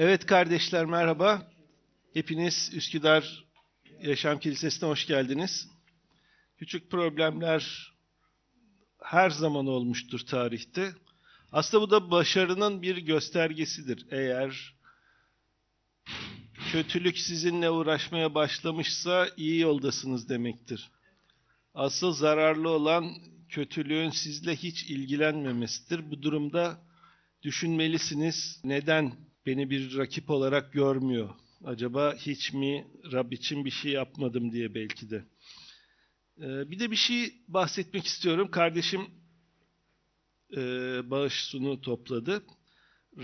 Evet kardeşler merhaba. Hepiniz Üsküdar Yaşam Kilisesi'ne hoş geldiniz. Küçük problemler her zaman olmuştur tarihte. Aslında bu da başarının bir göstergesidir. Eğer kötülük sizinle uğraşmaya başlamışsa iyi yoldasınız demektir. Asıl zararlı olan kötülüğün sizle hiç ilgilenmemesidir. Bu durumda düşünmelisiniz. Neden beni bir rakip olarak görmüyor? Acaba hiç mi Rab için bir şey yapmadım diye belki de. Ee, bir de bir şey bahsetmek istiyorum. Kardeşim e, bağış sunu topladı.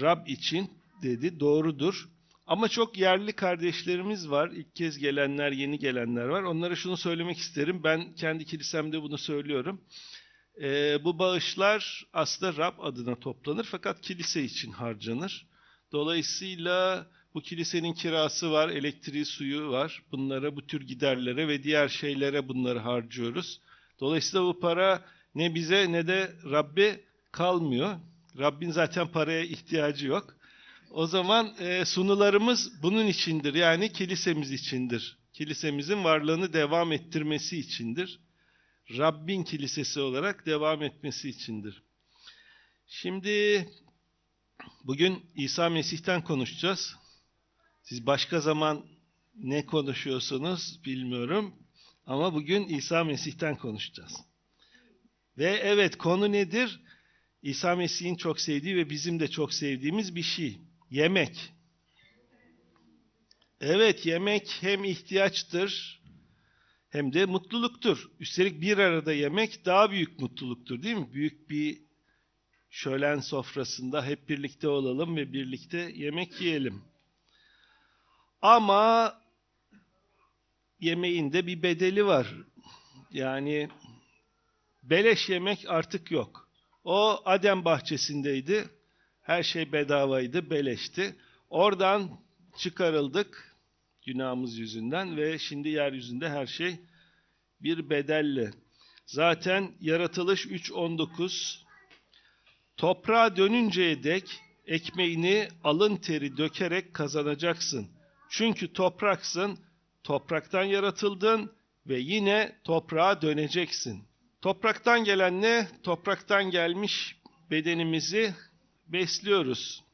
Rab için dedi. Doğrudur. Ama çok yerli kardeşlerimiz var. İlk kez gelenler, yeni gelenler var. Onlara şunu söylemek isterim. Ben kendi kilisemde bunu söylüyorum. Ee, bu bağışlar aslında Rab adına toplanır fakat kilise için harcanır. Dolayısıyla bu kilisenin kirası var, elektriği, suyu var. Bunlara, bu tür giderlere ve diğer şeylere bunları harcıyoruz. Dolayısıyla bu para ne bize ne de Rabbe kalmıyor. Rabbin zaten paraya ihtiyacı yok. O zaman e, sunularımız bunun içindir. Yani kilisemiz içindir. Kilisemizin varlığını devam ettirmesi içindir. Rabbin kilisesi olarak devam etmesi içindir. Şimdi bugün İsa Mesih'ten konuşacağız. Siz başka zaman ne konuşuyorsunuz bilmiyorum. Ama bugün İsa Mesih'ten konuşacağız. Ve evet konu nedir? İsa Mesih'in çok sevdiği ve bizim de çok sevdiğimiz bir şey. Yemek. Evet yemek hem ihtiyaçtır hem de mutluluktur. Üstelik bir arada yemek daha büyük mutluluktur değil mi? Büyük bir şölen sofrasında hep birlikte olalım ve birlikte yemek yiyelim. Ama yemeğin de bir bedeli var. Yani beleş yemek artık yok. O Adem bahçesindeydi. Her şey bedavaydı, beleşti. Oradan çıkarıldık günahımız yüzünden ve şimdi yeryüzünde her şey bir bedelle. Zaten yaratılış 3.19 Toprağa dönünceye dek ekmeğini alın teri dökerek kazanacaksın. Çünkü topraksın, topraktan yaratıldın ve yine toprağa döneceksin. Topraktan gelen ne? Topraktan gelmiş bedenimizi besliyoruz.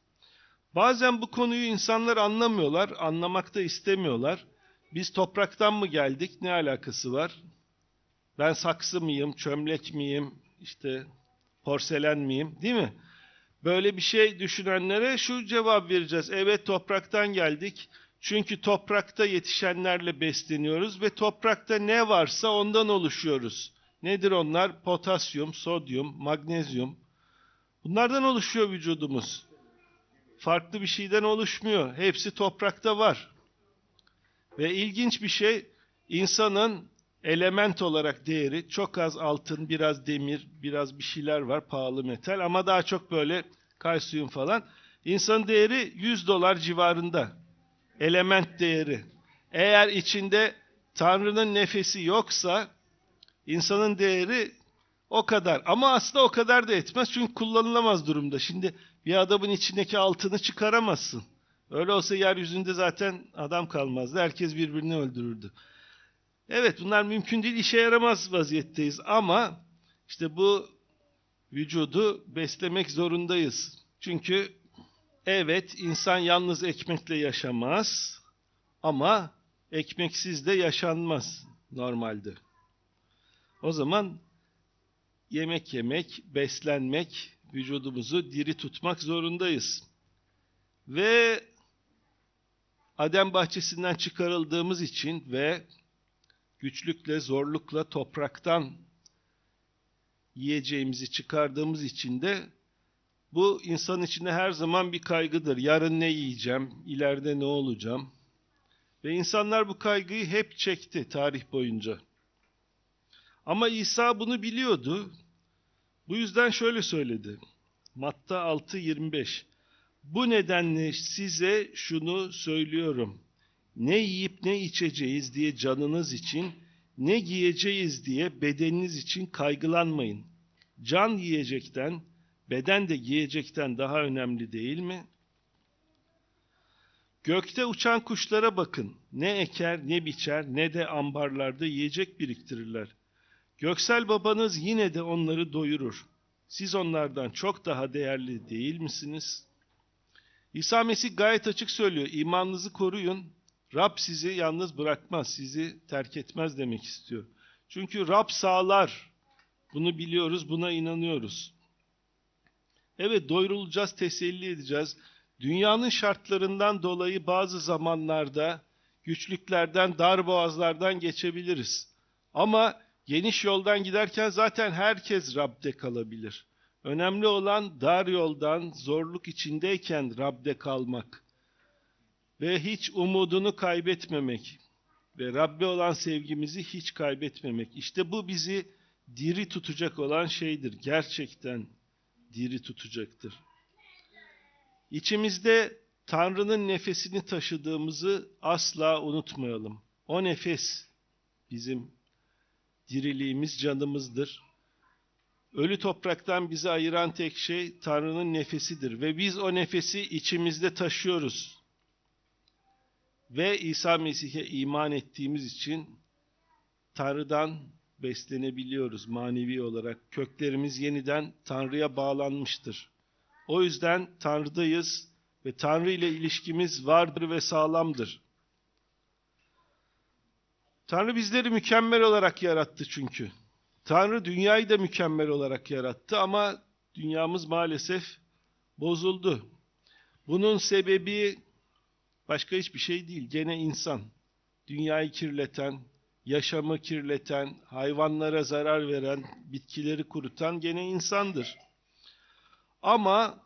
Bazen bu konuyu insanlar anlamıyorlar, anlamak da istemiyorlar. Biz topraktan mı geldik? Ne alakası var? Ben saksı mıyım, çömlek miyim, işte porselen miyim, değil mi? Böyle bir şey düşünenlere şu cevap vereceğiz. Evet topraktan geldik. Çünkü toprakta yetişenlerle besleniyoruz ve toprakta ne varsa ondan oluşuyoruz. Nedir onlar? Potasyum, sodyum, magnezyum. Bunlardan oluşuyor vücudumuz. Farklı bir şeyden oluşmuyor. Hepsi toprakta var. Ve ilginç bir şey, insanın element olarak değeri çok az altın, biraz demir, biraz bir şeyler var, pahalı metal ama daha çok böyle kalsiyum falan. İnsanın değeri 100 dolar civarında. Element değeri. Eğer içinde Tanrı'nın nefesi yoksa insanın değeri o kadar. Ama aslında o kadar da etmez çünkü kullanılamaz durumda. Şimdi bir adamın içindeki altını çıkaramazsın. Öyle olsa yeryüzünde zaten adam kalmazdı. Herkes birbirini öldürürdü. Evet bunlar mümkün değil, işe yaramaz vaziyetteyiz ama işte bu vücudu beslemek zorundayız. Çünkü evet insan yalnız ekmekle yaşamaz ama ekmeksiz de yaşanmaz normalde. O zaman yemek yemek, beslenmek, vücudumuzu diri tutmak zorundayız. Ve Adem bahçesinden çıkarıldığımız için ve güçlükle, zorlukla topraktan yiyeceğimizi çıkardığımız için de bu insan içinde her zaman bir kaygıdır. Yarın ne yiyeceğim, ileride ne olacağım? Ve insanlar bu kaygıyı hep çekti tarih boyunca. Ama İsa bunu biliyordu. Bu yüzden şöyle söyledi. Matta 6.25 Bu nedenle size şunu söylüyorum ne yiyip ne içeceğiz diye canınız için, ne giyeceğiz diye bedeniniz için kaygılanmayın. Can yiyecekten, beden de giyecekten daha önemli değil mi? Gökte uçan kuşlara bakın. Ne eker, ne biçer, ne de ambarlarda yiyecek biriktirirler. Göksel babanız yine de onları doyurur. Siz onlardan çok daha değerli değil misiniz? İsa Mesih gayet açık söylüyor. İmanınızı koruyun. Rab sizi yalnız bırakmaz, sizi terk etmez demek istiyor. Çünkü Rab sağlar. Bunu biliyoruz, buna inanıyoruz. Evet doyurulacağız, teselli edeceğiz. Dünyanın şartlarından dolayı bazı zamanlarda güçlüklerden, dar boğazlardan geçebiliriz. Ama geniş yoldan giderken zaten herkes Rab'de kalabilir. Önemli olan dar yoldan, zorluk içindeyken Rab'de kalmak. Ve hiç umudunu kaybetmemek. Ve Rabbe olan sevgimizi hiç kaybetmemek. İşte bu bizi diri tutacak olan şeydir. Gerçekten diri tutacaktır. İçimizde Tanrı'nın nefesini taşıdığımızı asla unutmayalım. O nefes bizim diriliğimiz, canımızdır. Ölü topraktan bizi ayıran tek şey Tanrı'nın nefesidir ve biz o nefesi içimizde taşıyoruz. Ve İsa Mesih'e iman ettiğimiz için Tanrı'dan beslenebiliyoruz manevi olarak. Köklerimiz yeniden Tanrı'ya bağlanmıştır. O yüzden Tanrı'dayız ve Tanrı ile ilişkimiz vardır ve sağlamdır. Tanrı bizleri mükemmel olarak yarattı çünkü. Tanrı dünyayı da mükemmel olarak yarattı ama dünyamız maalesef bozuldu. Bunun sebebi başka hiçbir şey değil. Gene insan. Dünyayı kirleten, yaşamı kirleten, hayvanlara zarar veren, bitkileri kurutan gene insandır. Ama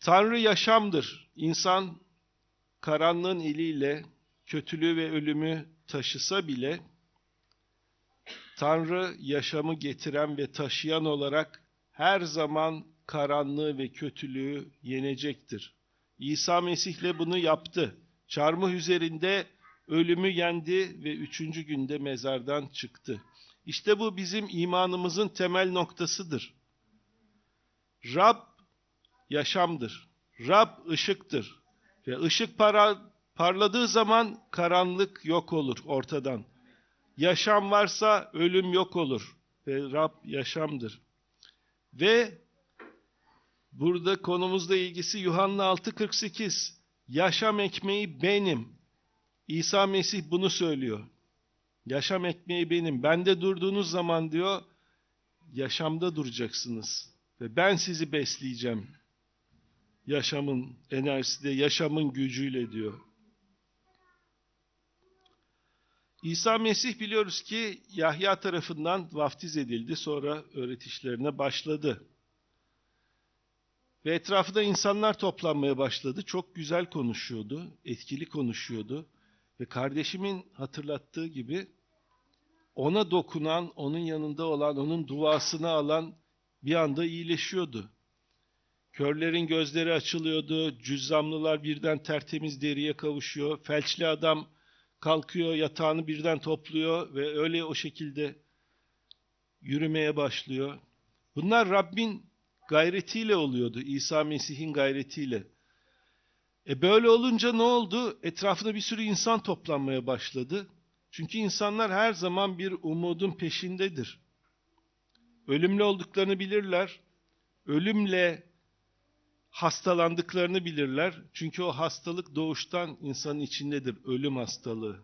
Tanrı yaşamdır. İnsan karanlığın eliyle kötülüğü ve ölümü taşısa bile Tanrı yaşamı getiren ve taşıyan olarak her zaman karanlığı ve kötülüğü yenecektir. İsa Mesih'le bunu yaptı. Çarmıh üzerinde ölümü yendi ve üçüncü günde mezardan çıktı. İşte bu bizim imanımızın temel noktasıdır. Rab yaşamdır. Rab ışıktır. Ve ışık para, parladığı zaman karanlık yok olur ortadan. Yaşam varsa ölüm yok olur. Ve Rab yaşamdır. Ve burada konumuzla ilgisi Yuhanna 6.48. Yaşam ekmeği benim. İsa Mesih bunu söylüyor. Yaşam ekmeği benim. Bende durduğunuz zaman diyor, yaşamda duracaksınız. Ve ben sizi besleyeceğim. Yaşamın enerjisi de yaşamın gücüyle diyor. İsa Mesih biliyoruz ki Yahya tarafından vaftiz edildi. Sonra öğretişlerine başladı. Ve etrafında insanlar toplanmaya başladı. Çok güzel konuşuyordu, etkili konuşuyordu. Ve kardeşimin hatırlattığı gibi ona dokunan, onun yanında olan, onun duasını alan bir anda iyileşiyordu. Körlerin gözleri açılıyordu, cüzzamlılar birden tertemiz deriye kavuşuyor, felçli adam kalkıyor, yatağını birden topluyor ve öyle o şekilde yürümeye başlıyor. Bunlar Rabbin gayretiyle oluyordu, İsa Mesih'in gayretiyle. E böyle olunca ne oldu? Etrafında bir sürü insan toplanmaya başladı. Çünkü insanlar her zaman bir umudun peşindedir. Ölümlü olduklarını bilirler. Ölümle hastalandıklarını bilirler. Çünkü o hastalık doğuştan insanın içindedir. Ölüm hastalığı.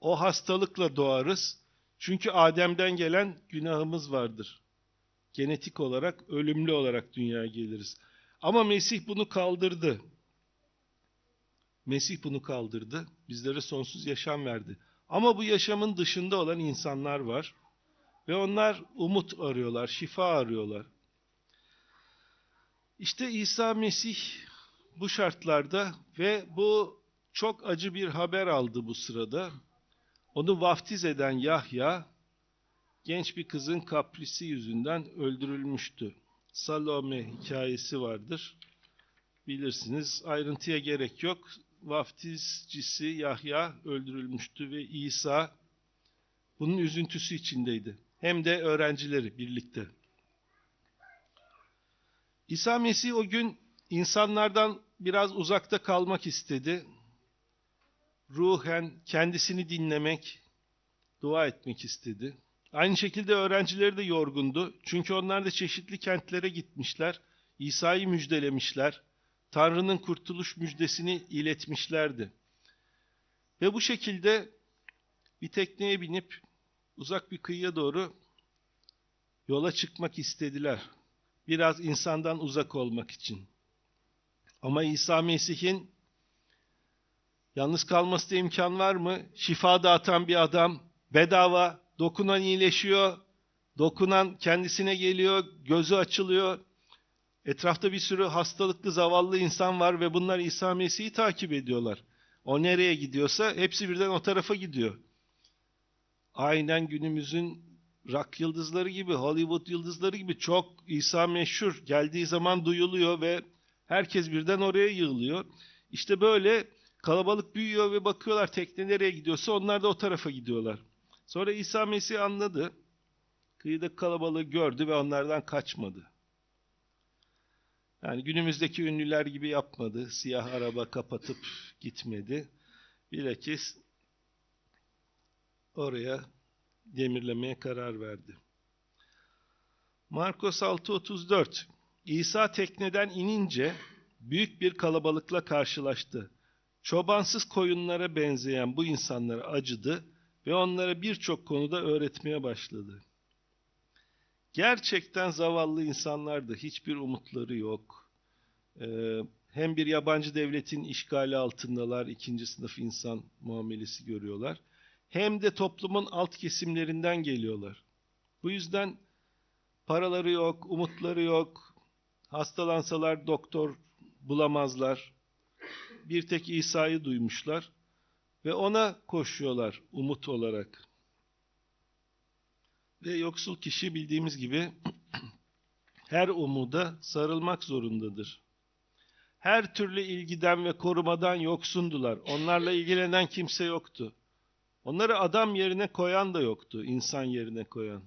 O hastalıkla doğarız. Çünkü Adem'den gelen günahımız vardır. Genetik olarak, ölümlü olarak dünyaya geliriz. Ama Mesih bunu kaldırdı. Mesih bunu kaldırdı. Bizlere sonsuz yaşam verdi. Ama bu yaşamın dışında olan insanlar var. Ve onlar umut arıyorlar, şifa arıyorlar. İşte İsa Mesih bu şartlarda ve bu çok acı bir haber aldı bu sırada. Onu vaftiz eden Yahya genç bir kızın kaprisi yüzünden öldürülmüştü. Salome hikayesi vardır. Bilirsiniz ayrıntıya gerek yok. Vaftizcisi Yahya öldürülmüştü ve İsa bunun üzüntüsü içindeydi. Hem de öğrencileri birlikte. İsa Mesih o gün insanlardan biraz uzakta kalmak istedi. Ruhen kendisini dinlemek, dua etmek istedi. Aynı şekilde öğrencileri de yorgundu. Çünkü onlar da çeşitli kentlere gitmişler. İsa'yı müjdelemişler. Tanrı'nın kurtuluş müjdesini iletmişlerdi. Ve bu şekilde bir tekneye binip uzak bir kıyıya doğru yola çıkmak istediler. Biraz insandan uzak olmak için. Ama İsa Mesih'in yalnız kalması da imkan var mı? Şifa dağıtan bir adam, bedava, dokunan iyileşiyor, dokunan kendisine geliyor, gözü açılıyor. Etrafta bir sürü hastalıklı, zavallı insan var ve bunlar İsa Mesih'i takip ediyorlar. O nereye gidiyorsa hepsi birden o tarafa gidiyor. Aynen günümüzün rock yıldızları gibi, Hollywood yıldızları gibi çok İsa meşhur. Geldiği zaman duyuluyor ve herkes birden oraya yığılıyor. İşte böyle kalabalık büyüyor ve bakıyorlar tekne nereye gidiyorsa onlar da o tarafa gidiyorlar. Sonra İsa Mesih anladı. Kıyıda kalabalığı gördü ve onlardan kaçmadı. Yani günümüzdeki ünlüler gibi yapmadı. Siyah araba kapatıp gitmedi. Bilakis oraya demirlemeye karar verdi. Markos 6.34 İsa tekneden inince büyük bir kalabalıkla karşılaştı. Çobansız koyunlara benzeyen bu insanlara acıdı ve onlara birçok konuda öğretmeye başladı. Gerçekten zavallı insanlardı. Hiçbir umutları yok. Ee, hem bir yabancı devletin işgali altındalar, ikinci sınıf insan muamelesi görüyorlar. Hem de toplumun alt kesimlerinden geliyorlar. Bu yüzden paraları yok, umutları yok. Hastalansalar doktor bulamazlar. Bir tek İsa'yı duymuşlar ve ona koşuyorlar umut olarak. Ve yoksul kişi bildiğimiz gibi her umuda sarılmak zorundadır. Her türlü ilgiden ve korumadan yoksundular. Onlarla ilgilenen kimse yoktu. Onları adam yerine koyan da yoktu, insan yerine koyan.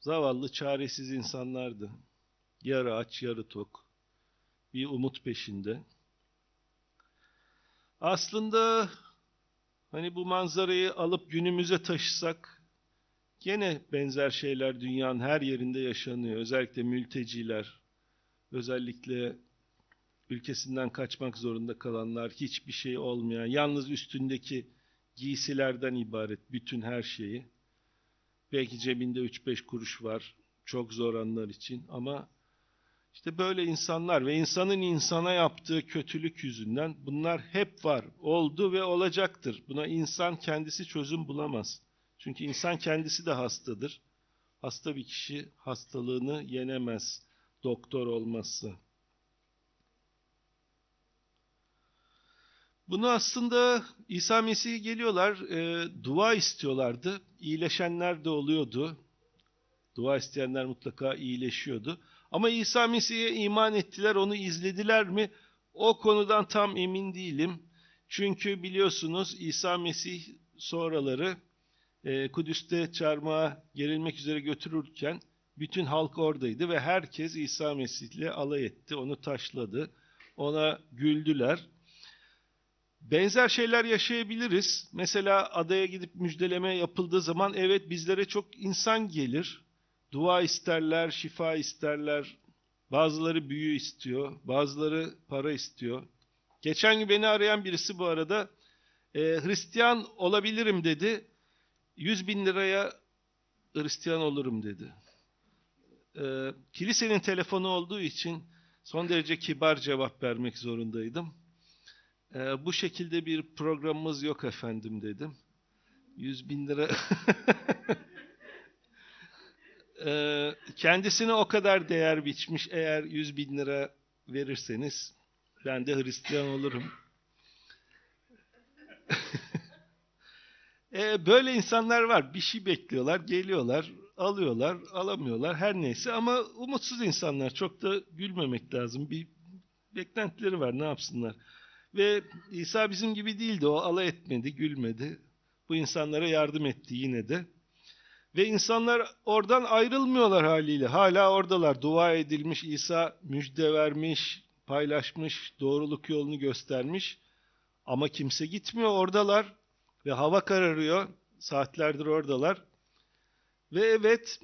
Zavallı, çaresiz insanlardı. Yarı aç, yarı tok. Bir umut peşinde. Aslında hani bu manzarayı alıp günümüze taşısak gene benzer şeyler dünyanın her yerinde yaşanıyor. Özellikle mülteciler, özellikle ülkesinden kaçmak zorunda kalanlar, hiçbir şey olmayan, yalnız üstündeki giysilerden ibaret bütün her şeyi. Belki cebinde 3-5 kuruş var çok zor anlar için ama işte böyle insanlar ve insanın insana yaptığı kötülük yüzünden bunlar hep var, oldu ve olacaktır. Buna insan kendisi çözüm bulamaz. Çünkü insan kendisi de hastadır. Hasta bir kişi hastalığını yenemez doktor olmazsa. Bunu aslında İsa Mesih'e geliyorlar, e, dua istiyorlardı. İyileşenler de oluyordu. Dua isteyenler mutlaka iyileşiyordu. Ama İsa Mesih'e iman ettiler, onu izlediler mi? O konudan tam emin değilim. Çünkü biliyorsunuz İsa Mesih sonraları e, Kudüs'te çarmıha gerilmek üzere götürürken bütün halk oradaydı ve herkes İsa Mesih'le alay etti, onu taşladı, ona güldüler. Benzer şeyler yaşayabiliriz. Mesela adaya gidip müjdeleme yapıldığı zaman evet bizlere çok insan gelir. Dua isterler, şifa isterler. Bazıları büyü istiyor, bazıları para istiyor. Geçen gün beni arayan birisi bu arada e, Hristiyan olabilirim dedi. 100 bin liraya Hristiyan olurum dedi. E, kilisenin telefonu olduğu için son derece kibar cevap vermek zorundaydım. E, bu şekilde bir programımız yok efendim dedim. 100 bin lira e, kendisine o kadar değer biçmiş eğer 100 bin lira verirseniz ben de Hristiyan olurum. e, böyle insanlar var. Bir şey bekliyorlar, geliyorlar, alıyorlar, alamıyorlar her neyse ama umutsuz insanlar. Çok da gülmemek lazım. Bir beklentileri var ne yapsınlar. Ve İsa bizim gibi değildi. O alay etmedi, gülmedi. Bu insanlara yardım etti yine de. Ve insanlar oradan ayrılmıyorlar haliyle. Hala oradalar. Dua edilmiş, İsa müjde vermiş, paylaşmış, doğruluk yolunu göstermiş. Ama kimse gitmiyor, oradalar. Ve hava kararıyor, saatlerdir oradalar. Ve evet,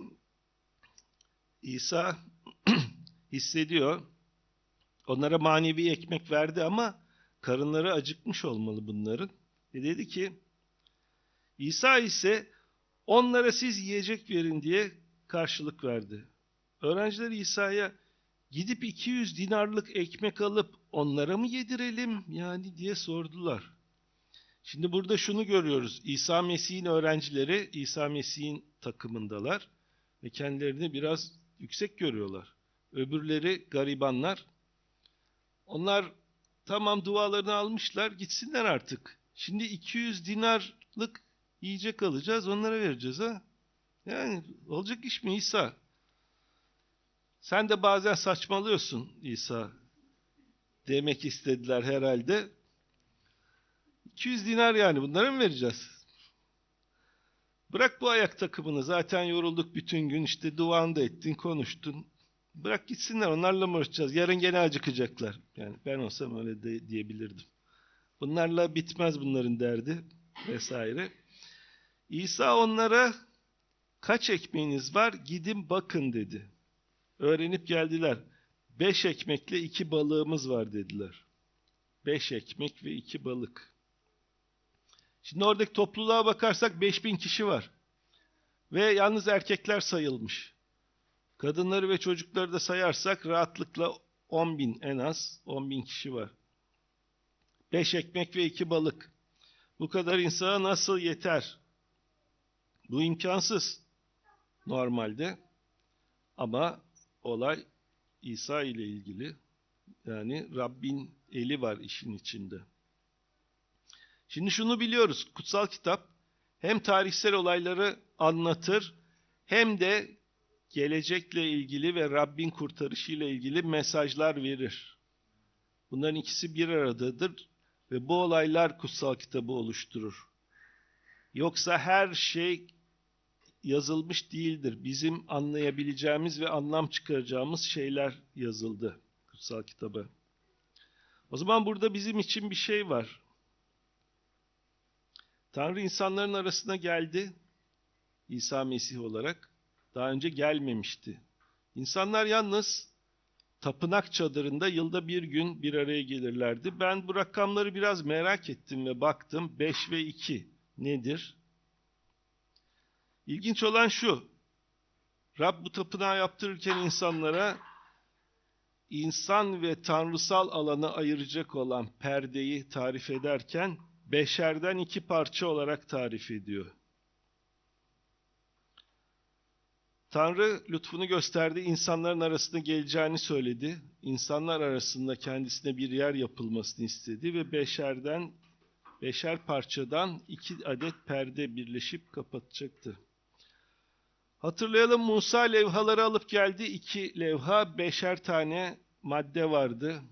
İsa hissediyor. Onlara manevi ekmek verdi ama karınları acıkmış olmalı bunların. Ve dedi ki, İsa ise onlara siz yiyecek verin diye karşılık verdi. Öğrenciler İsa'ya gidip 200 dinarlık ekmek alıp onlara mı yedirelim yani diye sordular. Şimdi burada şunu görüyoruz. İsa Mesih'in öğrencileri İsa Mesih'in takımındalar ve kendilerini biraz yüksek görüyorlar. Öbürleri garibanlar. Onlar tamam dualarını almışlar gitsinler artık. Şimdi 200 dinarlık yiyecek alacağız onlara vereceğiz ha. Yani olacak iş mi İsa? Sen de bazen saçmalıyorsun İsa demek istediler herhalde. 200 dinar yani bunlara mı vereceğiz? Bırak bu ayak takımını zaten yorulduk bütün gün işte duanı ettin konuştun. Bırak gitsinler onlarla mı uğraşacağız? Yarın gene acıkacaklar. Yani ben olsam öyle de diyebilirdim. Bunlarla bitmez bunların derdi vesaire. İsa onlara kaç ekmeğiniz var gidin bakın dedi. Öğrenip geldiler. Beş ekmekle iki balığımız var dediler. Beş ekmek ve iki balık. Şimdi oradaki topluluğa bakarsak 5000 kişi var. Ve yalnız erkekler sayılmış. Kadınları ve çocukları da sayarsak rahatlıkla 10 bin en az 10 bin kişi var. 5 ekmek ve 2 balık. Bu kadar insana nasıl yeter? Bu imkansız normalde. Ama olay İsa ile ilgili. Yani Rabbin eli var işin içinde. Şimdi şunu biliyoruz. Kutsal kitap hem tarihsel olayları anlatır hem de gelecekle ilgili ve Rabbin kurtarışıyla ilgili mesajlar verir. Bunların ikisi bir aradadır ve bu olaylar kutsal kitabı oluşturur. Yoksa her şey yazılmış değildir. Bizim anlayabileceğimiz ve anlam çıkaracağımız şeyler yazıldı kutsal kitaba. O zaman burada bizim için bir şey var. Tanrı insanların arasına geldi. İsa Mesih olarak. Daha önce gelmemişti. İnsanlar yalnız tapınak çadırında yılda bir gün bir araya gelirlerdi. Ben bu rakamları biraz merak ettim ve baktım. 5 ve 2 nedir? İlginç olan şu. Rab bu tapınağı yaptırırken insanlara insan ve tanrısal alanı ayıracak olan perdeyi tarif ederken beşerden iki parça olarak tarif ediyor. Tanrı lütfunu gösterdi, insanların arasında geleceğini söyledi. İnsanlar arasında kendisine bir yer yapılmasını istedi ve beşerden, beşer parçadan iki adet perde birleşip kapatacaktı. Hatırlayalım Musa levhaları alıp geldi. İki levha, beşer tane madde vardı.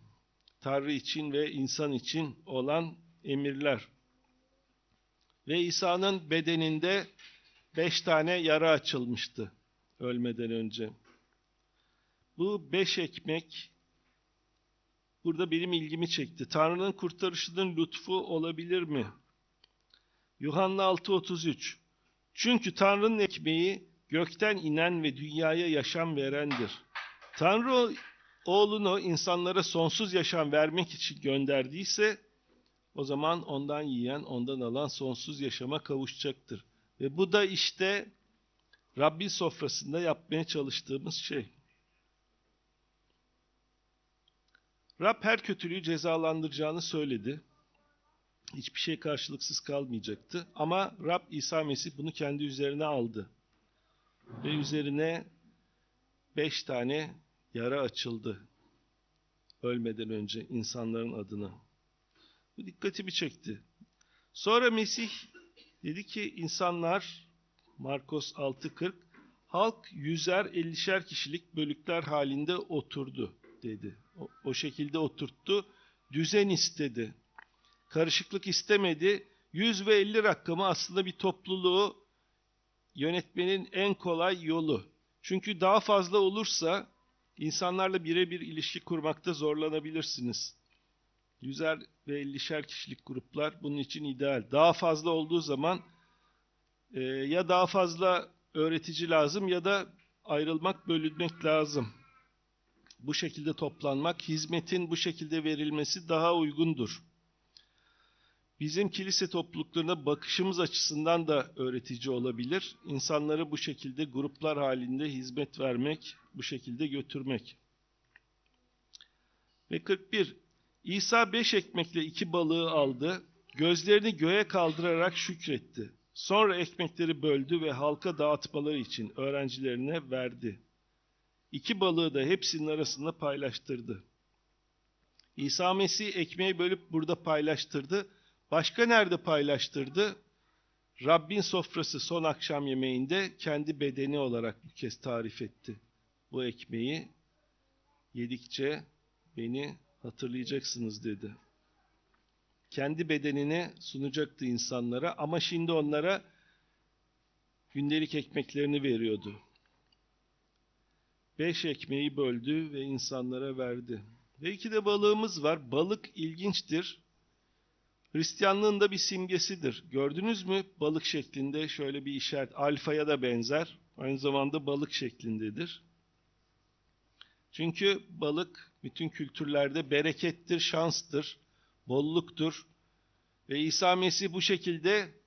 Tanrı için ve insan için olan emirler. Ve İsa'nın bedeninde beş tane yara açılmıştı ölmeden önce. Bu beş ekmek burada benim ilgimi çekti. Tanrı'nın kurtarışının lütfu olabilir mi? Yuhanna 6.33 Çünkü Tanrı'nın ekmeği gökten inen ve dünyaya yaşam verendir. Tanrı oğlunu insanlara sonsuz yaşam vermek için gönderdiyse o zaman ondan yiyen, ondan alan sonsuz yaşama kavuşacaktır. Ve bu da işte Rabbin sofrasında yapmaya çalıştığımız şey. Rab her kötülüğü cezalandıracağını söyledi. Hiçbir şey karşılıksız kalmayacaktı. Ama Rab İsa Mesih bunu kendi üzerine aldı. Ve üzerine beş tane yara açıldı. Ölmeden önce insanların adına. Bu dikkatimi çekti. Sonra Mesih dedi ki insanlar Markos 6.40 halk yüzer ellişer kişilik bölükler halinde oturdu dedi. O, o şekilde oturttu. Düzen istedi. Karışıklık istemedi. 100 ve 50 rakamı aslında bir topluluğu yönetmenin en kolay yolu. Çünkü daha fazla olursa İnsanlarla birebir ilişki kurmakta zorlanabilirsiniz. Yüzer ve 50'şer kişilik gruplar bunun için ideal. Daha fazla olduğu zaman e, ya daha fazla öğretici lazım ya da ayrılmak, bölünmek lazım. Bu şekilde toplanmak, hizmetin bu şekilde verilmesi daha uygundur. Bizim kilise topluluklarına bakışımız açısından da öğretici olabilir. İnsanları bu şekilde gruplar halinde hizmet vermek, bu şekilde götürmek. Ve 41. İsa beş ekmekle iki balığı aldı, gözlerini göğe kaldırarak şükretti. Sonra ekmekleri böldü ve halka dağıtmaları için öğrencilerine verdi. İki balığı da hepsinin arasında paylaştırdı. İsa Mesih ekmeği bölüp burada paylaştırdı. Başka nerede paylaştırdı? Rabbin sofrası son akşam yemeğinde kendi bedeni olarak bu kez tarif etti. Bu ekmeği yedikçe beni hatırlayacaksınız dedi. Kendi bedenini sunacaktı insanlara ama şimdi onlara gündelik ekmeklerini veriyordu. Beş ekmeği böldü ve insanlara verdi. Ve iki de balığımız var. Balık ilginçtir. Hristiyanlığın da bir simgesidir. Gördünüz mü? Balık şeklinde şöyle bir işaret. Alfaya da benzer. Aynı zamanda balık şeklindedir. Çünkü balık bütün kültürlerde berekettir, şanstır, bolluktur. Ve İsa Mesih bu şekilde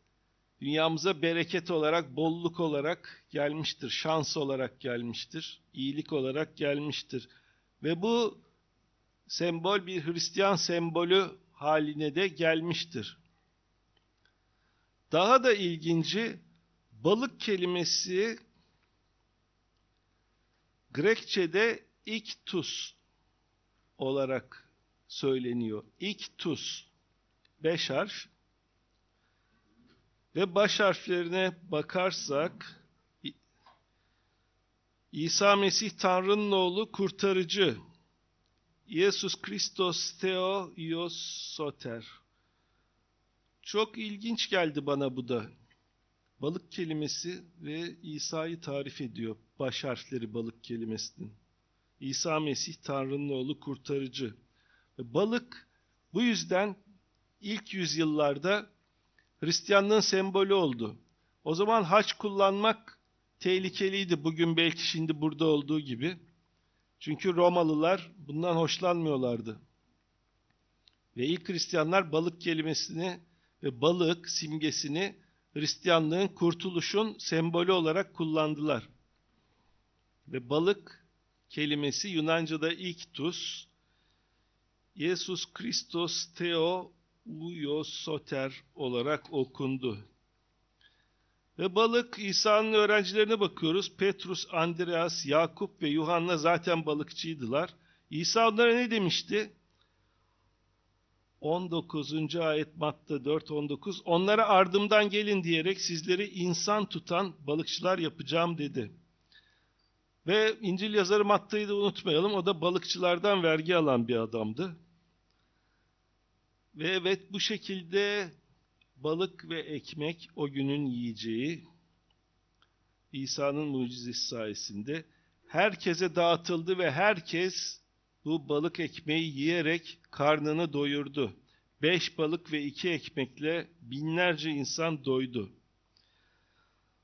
dünyamıza bereket olarak, bolluk olarak gelmiştir, şans olarak gelmiştir, iyilik olarak gelmiştir. Ve bu sembol bir Hristiyan sembolü haline de gelmiştir. Daha da ilginci balık kelimesi Grekçe'de iktus olarak söyleniyor. İktus. Beş harf. Ve baş harflerine bakarsak İsa Mesih Tanrı'nın oğlu kurtarıcı. Jesus Christos Theo Ios Soter. Çok ilginç geldi bana bu da. Balık kelimesi ve İsa'yı tarif ediyor. Baş harfleri balık kelimesinin. İsa Mesih Tanrı'nın oğlu kurtarıcı. Balık bu yüzden ilk yüzyıllarda Hristiyanlığın sembolü oldu. O zaman haç kullanmak tehlikeliydi. Bugün belki şimdi burada olduğu gibi. Çünkü Romalılar bundan hoşlanmıyorlardı. Ve ilk Hristiyanlar balık kelimesini ve balık simgesini Hristiyanlığın kurtuluşun sembolü olarak kullandılar. Ve balık kelimesi Yunanca'da iktus, Jesus Christos Theo Uios Soter olarak okundu. Ve balık İsa'nın öğrencilerine bakıyoruz. Petrus, Andreas, Yakup ve Yuhanna zaten balıkçıydılar. İsa onlara ne demişti? 19. ayet Matta 4-19 Onlara ardımdan gelin diyerek sizleri insan tutan balıkçılar yapacağım dedi. Ve İncil yazarı Matta'yı da unutmayalım. O da balıkçılardan vergi alan bir adamdı. Ve evet bu şekilde balık ve ekmek o günün yiyeceği İsa'nın mucizesi sayesinde herkese dağıtıldı ve herkes bu balık ekmeği yiyerek karnını doyurdu. Beş balık ve iki ekmekle binlerce insan doydu.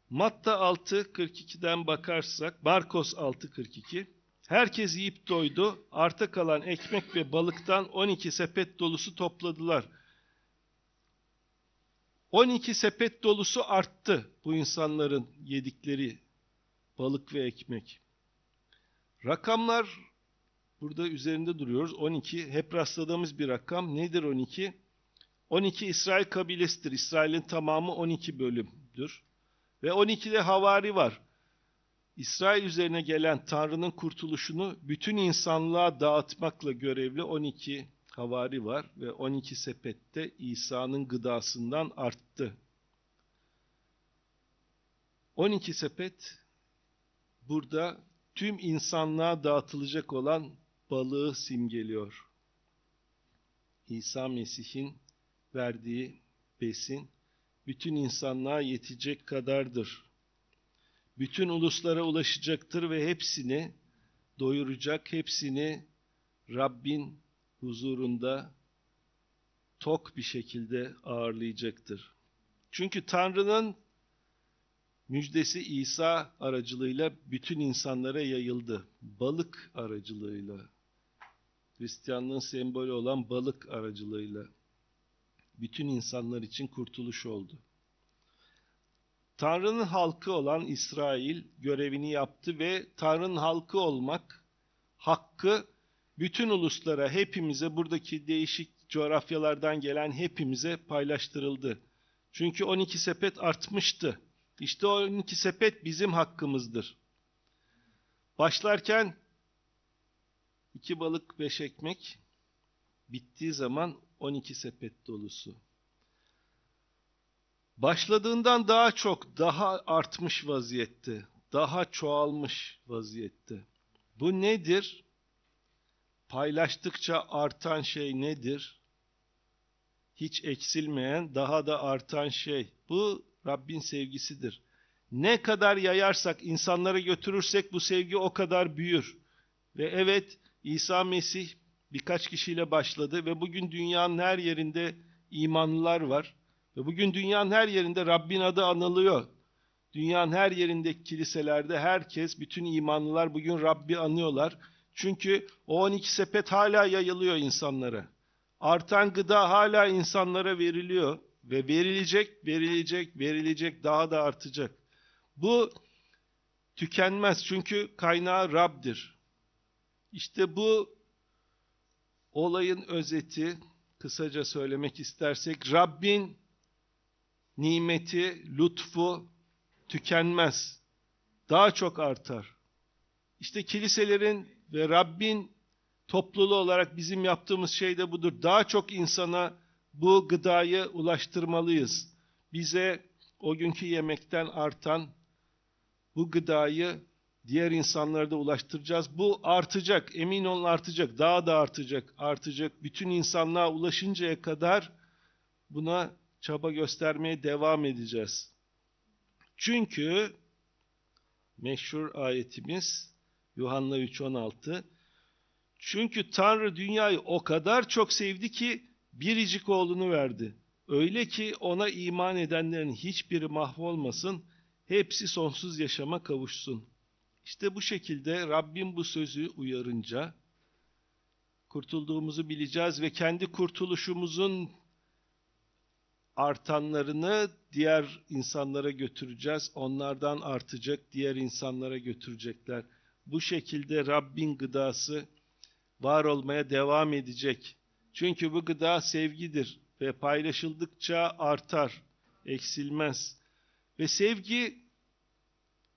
Matta 6.42'den bakarsak, Markos 6.42 Herkes yiyip doydu, arta kalan ekmek ve balıktan 12 sepet dolusu topladılar. 12 sepet dolusu arttı bu insanların yedikleri balık ve ekmek. Rakamlar burada üzerinde duruyoruz. 12 hep rastladığımız bir rakam. Nedir 12? 12 İsrail kabilesidir. İsrail'in tamamı 12 bölümdür. Ve 12'de havari var. İsrail üzerine gelen Tanrı'nın kurtuluşunu bütün insanlığa dağıtmakla görevli 12 havari var ve 12 sepette İsa'nın gıdasından arttı. 12 sepet burada tüm insanlığa dağıtılacak olan balığı simgeliyor. İsa Mesih'in verdiği besin bütün insanlığa yetecek kadardır. Bütün uluslara ulaşacaktır ve hepsini doyuracak, hepsini Rabbin huzurunda tok bir şekilde ağırlayacaktır. Çünkü Tanrı'nın müjdesi İsa aracılığıyla bütün insanlara yayıldı. Balık aracılığıyla. Hristiyanlığın sembolü olan balık aracılığıyla. Bütün insanlar için kurtuluş oldu. Tanrı'nın halkı olan İsrail görevini yaptı ve Tanrı'nın halkı olmak hakkı bütün uluslara, hepimize, buradaki değişik coğrafyalardan gelen hepimize paylaştırıldı. Çünkü 12 sepet artmıştı. İşte o 12 sepet bizim hakkımızdır. Başlarken iki balık beş ekmek, bittiği zaman 12 sepet dolusu. Başladığından daha çok, daha artmış vaziyette, daha çoğalmış vaziyette. Bu nedir? Paylaştıkça artan şey nedir? Hiç eksilmeyen, daha da artan şey. Bu Rabbin sevgisidir. Ne kadar yayarsak, insanlara götürürsek bu sevgi o kadar büyür. Ve evet, İsa Mesih birkaç kişiyle başladı ve bugün dünyanın her yerinde imanlılar var. Ve bugün dünyanın her yerinde Rabbin adı anılıyor. Dünyanın her yerindeki kiliselerde herkes, bütün imanlılar bugün Rabbi anıyorlar. Çünkü o 12 sepet hala yayılıyor insanlara. Artan gıda hala insanlara veriliyor ve verilecek, verilecek, verilecek, daha da artacak. Bu tükenmez çünkü kaynağı Rab'dir. İşte bu olayın özeti, kısaca söylemek istersek, Rabbin nimeti, lütfu tükenmez. Daha çok artar. İşte kiliselerin ve Rabbin topluluğu olarak bizim yaptığımız şey de budur. Daha çok insana bu gıdayı ulaştırmalıyız. Bize o günkü yemekten artan bu gıdayı diğer insanlara da ulaştıracağız. Bu artacak, emin olun artacak, daha da artacak, artacak. Bütün insanlığa ulaşıncaya kadar buna çaba göstermeye devam edeceğiz. Çünkü meşhur ayetimiz Yuhanna 3.16 Çünkü Tanrı dünyayı o kadar çok sevdi ki biricik oğlunu verdi. Öyle ki ona iman edenlerin hiçbiri mahvolmasın, hepsi sonsuz yaşama kavuşsun. İşte bu şekilde Rabbim bu sözü uyarınca kurtulduğumuzu bileceğiz ve kendi kurtuluşumuzun artanlarını diğer insanlara götüreceğiz. Onlardan artacak, diğer insanlara götürecekler. Bu şekilde Rabbin gıdası var olmaya devam edecek. Çünkü bu gıda sevgidir ve paylaşıldıkça artar, eksilmez. Ve sevgi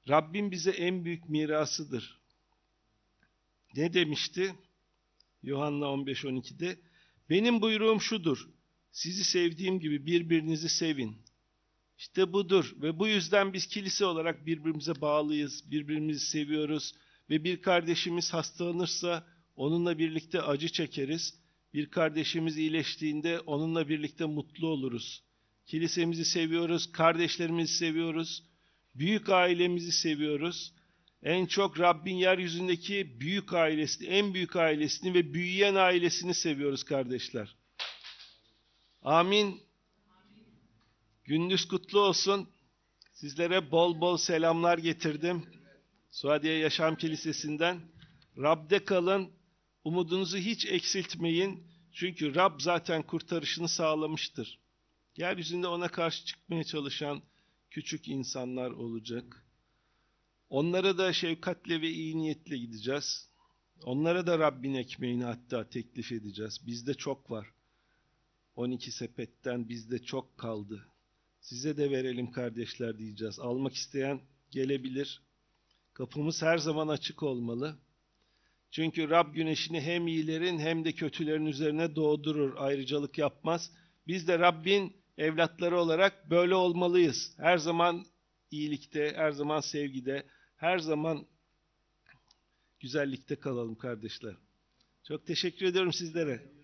Rabbin bize en büyük mirasıdır. Ne demişti? Yuhanna 15-12'de Benim buyruğum şudur. Sizi sevdiğim gibi birbirinizi sevin. İşte budur ve bu yüzden biz kilise olarak birbirimize bağlıyız, birbirimizi seviyoruz ve bir kardeşimiz hastalanırsa onunla birlikte acı çekeriz. Bir kardeşimiz iyileştiğinde onunla birlikte mutlu oluruz. Kilisemizi seviyoruz, kardeşlerimizi seviyoruz, büyük ailemizi seviyoruz. En çok Rabbin yeryüzündeki büyük ailesini, en büyük ailesini ve büyüyen ailesini seviyoruz kardeşler. Amin. Gündüz kutlu olsun. Sizlere bol bol selamlar getirdim. Suadiye Yaşam Kilisesi'nden. Rab'de kalın. Umudunuzu hiç eksiltmeyin. Çünkü Rab zaten kurtarışını sağlamıştır. Yeryüzünde ona karşı çıkmaya çalışan küçük insanlar olacak. Onlara da şefkatle ve iyi niyetle gideceğiz. Onlara da Rabbin ekmeğini hatta teklif edeceğiz. Bizde çok var. 12 sepetten bizde çok kaldı. Size de verelim kardeşler diyeceğiz. Almak isteyen gelebilir. Kapımız her zaman açık olmalı. Çünkü Rab güneşini hem iyilerin hem de kötülerin üzerine doğdurur, ayrıcalık yapmaz. Biz de Rabbin evlatları olarak böyle olmalıyız. Her zaman iyilikte, her zaman sevgide, her zaman güzellikte kalalım kardeşler. Çok teşekkür ediyorum sizlere.